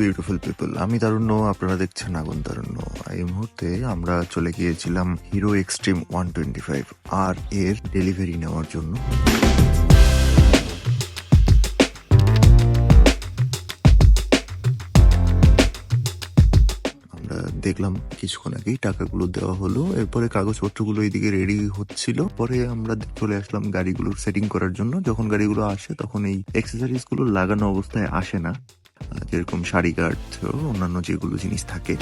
Beautiful people আমি তারুণ্য, আপনারা দেখছেন আগুন তারুণ্য। এই মুহূর্তে আমরা চলে গিয়েছিলাম hero extreme one twenty five আর এর ডেলিভারি নেওয়ার জন্য। দেখলাম কিছুক্ষণ আগেই টাকাগুলো দেওয়া হলো, এরপরে কাগজপত্রগুলো এইদিকে রেডি হচ্ছিল। পরে আমরা চলে আসলাম গাড়িগুলোর সেটিং করার জন্য। যখন গাড়িগুলো আসে, তখন এই অ্যাক্সেসরিজগুলো লাগানো অবস্থায় আসে না। যেরকম শাড়ি গার্ড অন্যান্য যেগুলো জিনিস থাকে।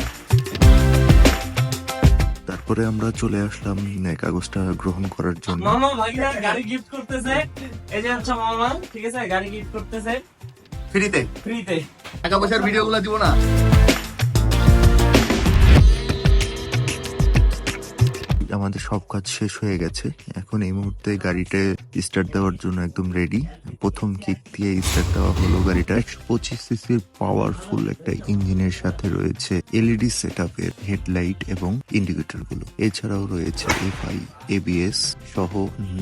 তারপরে আমরা চলে আসলাম কাগজটা গ্রহণ করার জন্য। মামা ভাগিনা গাড়ি গিফট করতেছে। এই যে হচ্ছে মামা ঠিক আছে? গাড়ি গিফট করতেছে। ফ্রিতে? ফ্রিতে। টাকা পয়সার ভিডিও গুলো দিব না। আমাদের সব কাজ শেষ হয়ে গেছে। এখন এই মুহূর্তে গাড়িটা স্টার্ট দেওয়ার জন্য একদম রেডি প্রথম কিক দিয়ে স্টার্ট দেওয়া হলো গাড়িটা। একশো পঁচিশ সিসির পাওয়ারফুল একটা ইঞ্জিনের সাথে রয়েছে এলইডি সেট আপের হেডলাইট এবং ইন্ডিকেটরগুলো। এছাড়াও রয়েছে এফআই এবিএস সহ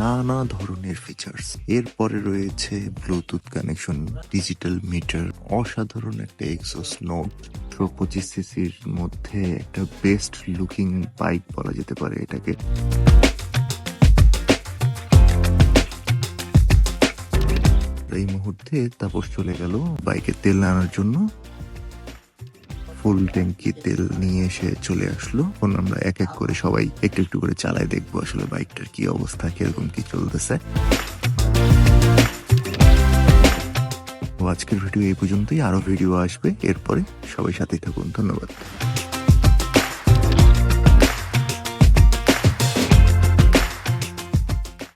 নানা ধরনের ফিচার্স এরপরে রয়েছে ব্লুটুথ কানেকশন ডিজিটাল মিটার অসাধারণ একটা এক্সোস নোট একশো পঁচিশ সিসির মধ্যে একটা বেস্ট লুকিং বাইক বলা যেতে পারে এটাকে। এই মুহূর্তে তাপস চলে গেল বাইকে তেল আনার জন্য। ফুল ট্যাঙ্কি তেল নিয়ে এসে চলে আসলো। এখন আমরা এক এক করে সবাই একটু একটু করে চালায় দেখব আসলে বাইকটার কি অবস্থা, কীরকম কি চলতেছে। আজকের ভিডিও এই পর্যন্তই। আরও ভিডিও আসবে। এরপরে সবাই সাথেই থাকুন। ধন্যবাদ।